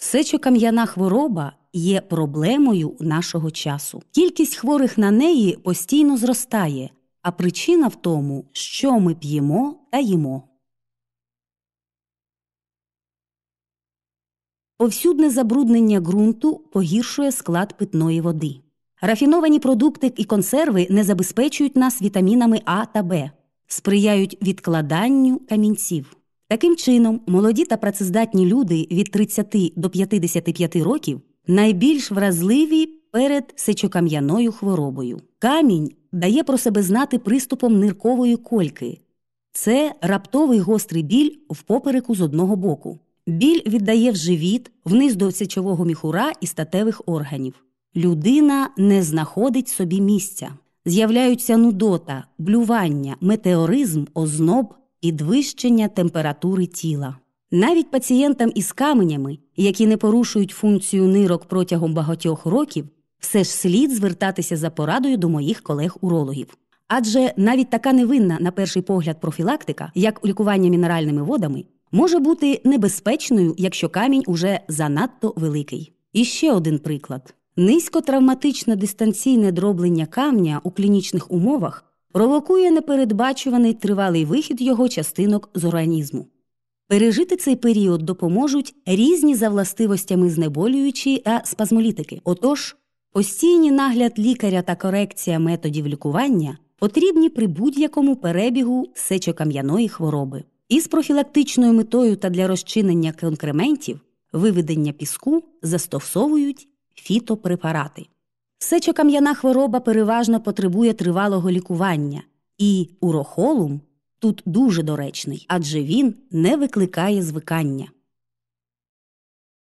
Сечокам'яна хвороба є проблемою нашого часу. Кількість хворих на неї постійно зростає, а причина в тому, що ми п'ємо та їмо. Повсюдне забруднення ґрунту погіршує склад питної води. Рафіновані продукти і консерви не забезпечують нас вітамінами А та Б, сприяють відкладанню камінців. Таким чином, молоді та працездатні люди від 30 до 55 років найбільш вразливі перед сечокам'яною хворобою. Камінь дає про себе знати приступом ниркової кольки. Це раптовий гострий біль в попереку з одного боку. Біль віддає в живіт, вниз до сечового міхура і статевих органів. Людина не знаходить собі місця. З'являються нудота, блювання, метеоризм, озноб, підвищення температури тіла. Навіть пацієнтам із каменями, які не порушують функцію нирок протягом багатьох років, все ж слід звертатися за порадою до моїх колег-урологів. Адже навіть така невинна, на перший погляд, профілактика, як лікування мінеральними водами, може бути небезпечною, якщо камінь уже занадто великий. І ще один приклад: низькотравматичне дистанційне дроблення камня у клінічних умовах провокує непередбачуваний тривалий вихід його частинок з організму. Пережити цей період допоможуть різні за властивостями знеболюючі та спазмолітики. Отож, постійний нагляд лікаря та корекція методів лікування потрібні при будь-якому перебігу сечокам'яної хвороби. Із профілактичною метою та для розчинення конкрементів виведення піску застосовують фітопрепарати. Сечокам'яна хвороба переважно потребує тривалого лікування, і урохолум тут дуже доречний, адже він не викликає звикання.